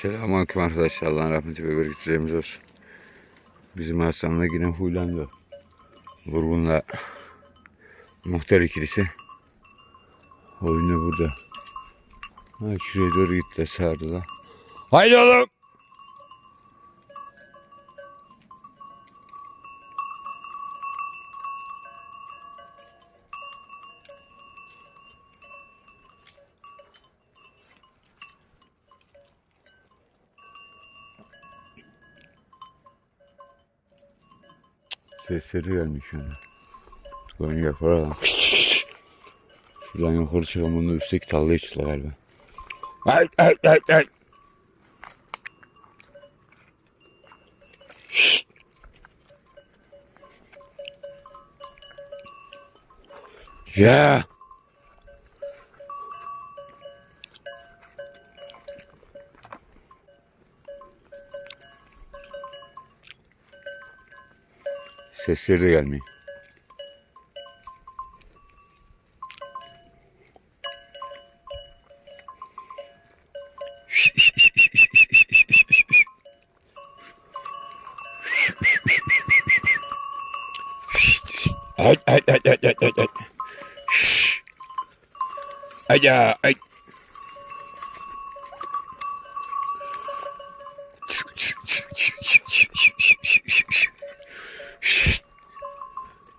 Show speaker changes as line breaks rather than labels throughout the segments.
Selamünaleyküm arkadaşlar. Allah'ın rahmeti ve bereketlerimiz olsun. Bizim Hasan'la yine huylandı. Vurgun'la muhtar ikilisi. Oyunu burada. Ha, şuraya doğru gittiler sardılar. Haydi oğlum. Sesleri gelmiş yani. Yapar adam. Şuradan yukarı çıkan bunun üstteki tarlaya çıktılar galiba. Ay ay ay ay. Şşt. Sesleri de gelmiyor. Ay ay ay ay ay ay ay. Şşş. Ay ya ay.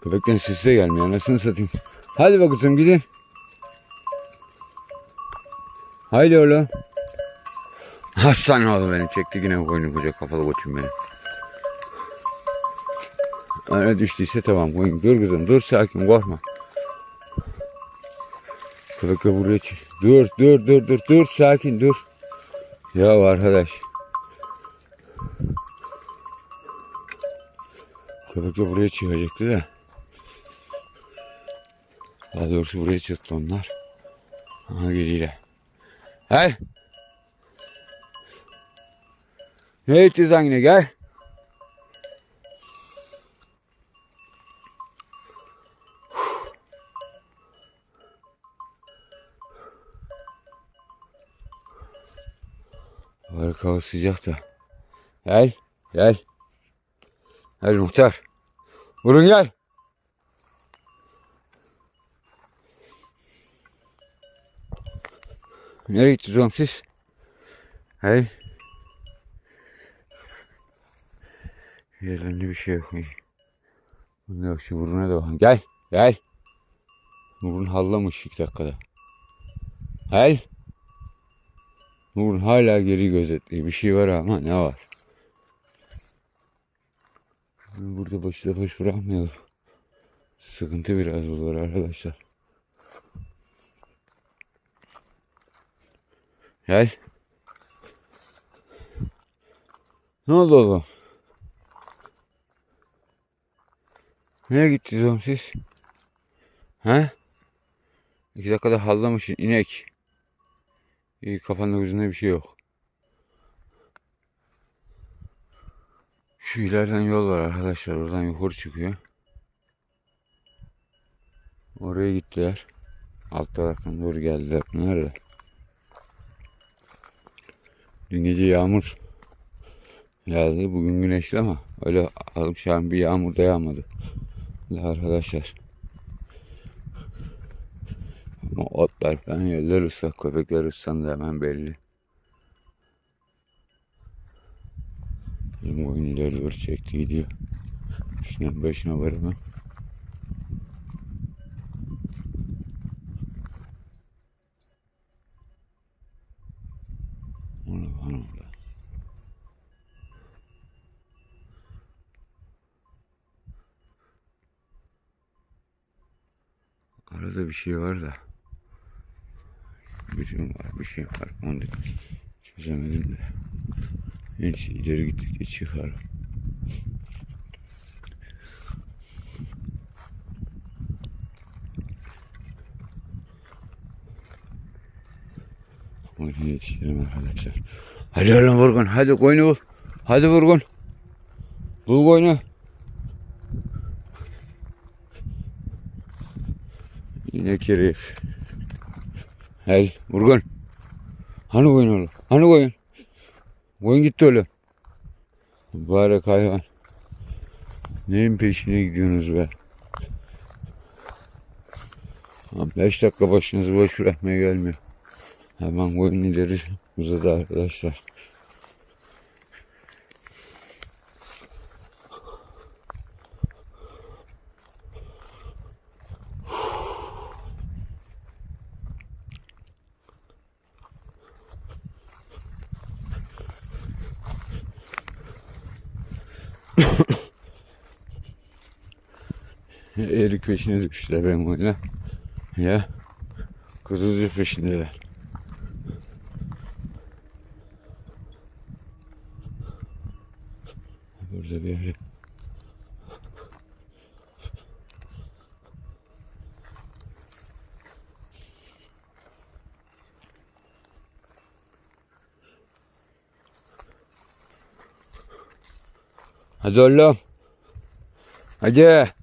Köpekten sesi de gelmiyor. Anasını satayım. Hadi bak kızım gidin. Haydi oğlum. Aslan oğlum benim. Çekti yine koyunu koca kafalı koçum benim. Öyle düştüyse tamam koyun. Dur kızım dur sakin korkma. Köpek buraya çık. Dur dur dur dur dur sakin dur. Ya arkadaş. Köpek de buraya çıkacaktı da. Daha doğrusu buraya çıktı onlar. Aha geliyor. Hey. Ne içeceğiz yine gel. Harika hava sıcak da. Gel. Gel. Gel muhtar. Vurun gel. Nereye gittiniz oğlum siz? Hey. Yerlerinde bir şey yok. Bunda yok şu buruna da bakın. Gel. Gel. Burun hallamış iki dakikada. Gel. Burun hala geri gözetliyor. Bir şey var ama ne var? Burada boşuna boş bırakmayalım. Sıkıntı biraz olur arkadaşlar. Gel. Ne oldu oğlum? Nereye gittiniz oğlum siz? He? İki dakikada hallamışsın inek. İyi kafanda gözünde bir şey yok. Şu ileriden yol var arkadaşlar. Oradan yukarı çıkıyor. Oraya gittiler. Alt taraftan doğru geldiler. Nerede? Dün gece yağmur yağdı. Bugün güneşli ama öyle alıp şu an bir yağmur da yağmadı. La arkadaşlar. Ama otlar falan yerler ıslak. Köpekler ıslandı hemen belli. Bizim koyun ileri doğru çekti gidiyor. Şunun başına var Ona bana orada. Arada bir şey var da. Şey var, bir şey var. Onu çözemedim de. Neyse ileri gittikçe çıkar. Oraya yetişelim arkadaşlar. Hadi oğlum vurgun. Hadi koyunu vur. Hadi vurgun. Bul koyunu. İnek herif. Hel vurgun. Hani koyun oğlum? Hani koyun? Koyun gitti oğlum. Mübarek hayvan. Neyin peşine gidiyorsunuz be? 5 dakika başınızı boş bırakmaya gelmiyor. Hemen koyun ileri uzadı arkadaşlar. Erik peşine düştüler benim oyuna. Ya kızılcı peşindeler. Burada bir yerde. Hadi oğlum. Hadi.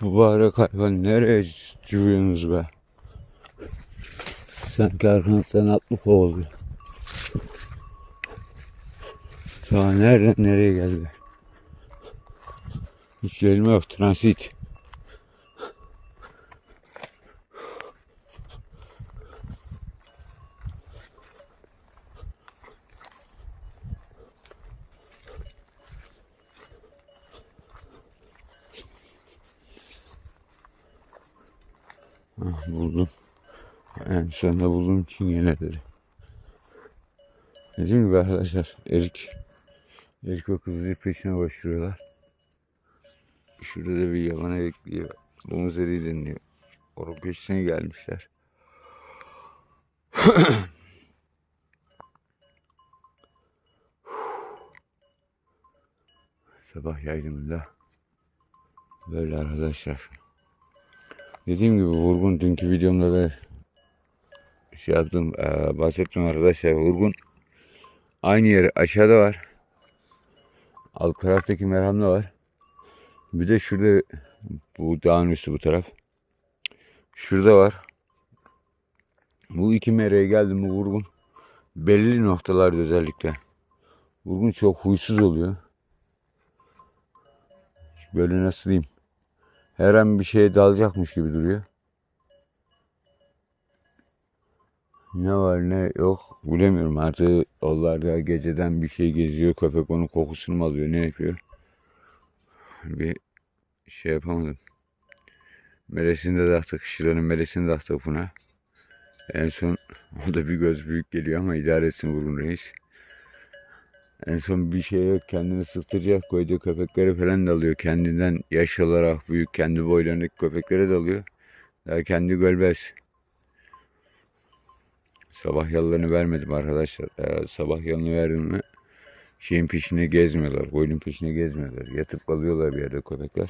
Mübarek hayvan nereye cıvıyorsunuz be? Sanki arkanızdan atlı kovalıyor. Daha nereden nereye geldi? Hiç gelme yok transit. Ah, buldum. En sonunda bulduğum çingeneleri. Dediğim gibi arkadaşlar erik erik ve kızılcık peşine başlıyorlar. Şurada da bir yaban erikliği var. Domuz eriği deniliyor. Onun peşine gelmişler. Sabah yaylımında böyle arkadaşlar. Dediğim gibi vurgun dünkü videomda da şey yaptım eee, bahsettim arkadaşlar vurgun aynı yeri aşağıda var. Alt taraftaki merhamda var. Bir de şurada bu dağın üstü bu taraf. Şurada var. Bu iki mereye geldim bu vurgun. Belli noktalarda özellikle. Vurgun çok huysuz oluyor. Böyle nasıl diyeyim. Her an bir şeye dalacakmış gibi duruyor. Ne var ne yok bilemiyorum. Artık yollarda geceden bir şey geziyor köpek onun kokusunu mu alıyor ne yapıyor? Bir şey yapamadım. Meresini de taktık meresini de taktık buna. En son o da bir göz büyük geliyor ama idare etsin vurun reis en son bir şey yok kendini sıktıracak koyduğu köpeklere falan dalıyor kendinden yaş olarak büyük kendi boylarındaki köpeklere dalıyor daha kendi gölbez Sabah yallarını vermedim arkadaşlar. Ee, sabah yalını verdim mi şeyin peşine gezmiyorlar. Koyunun peşine gezmiyorlar. Yatıp kalıyorlar bir yerde köpekler.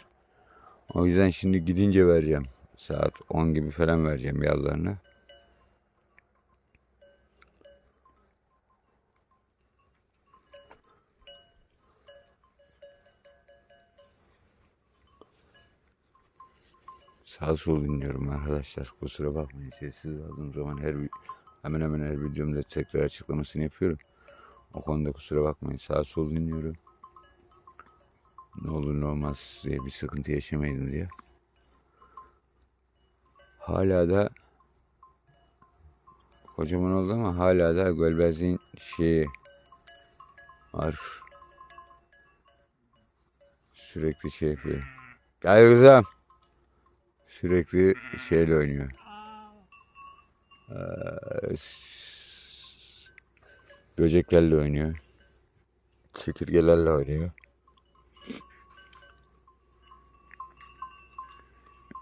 O yüzden şimdi gidince vereceğim. Saat 10 gibi falan vereceğim yallarını. Sağ sol dinliyorum arkadaşlar. Kusura bakmayın. Sessiz aldığım zaman her hemen hemen her videomda tekrar açıklamasını yapıyorum. O konuda kusura bakmayın. Sağ sol dinliyorum. Ne olur ne olmaz diye bir sıkıntı yaşamayın diye. Hala da kocaman oldu ama hala da Gölbez'in şeyi var. Sürekli şey yapıyor. Gel kızım. Sürekli şeyle oynuyor. Ee, böceklerle oynuyor. Çekirgelerle oynuyor.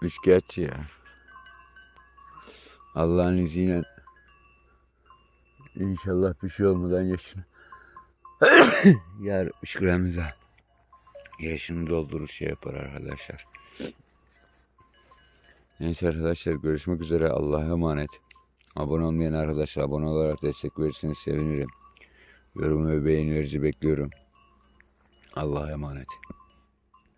Üçkağıtçı ya. Allah'ın izniyle inşallah bir şey olmadan yaşını yer ışkıramıza. yaşını doldurur şey yapar arkadaşlar. Neyse arkadaşlar görüşmek üzere. Allah'a emanet. Abone olmayan arkadaşlar abone olarak destek verirseniz sevinirim. Yorum ve beğenilerinizi bekliyorum. Allah'a emanet.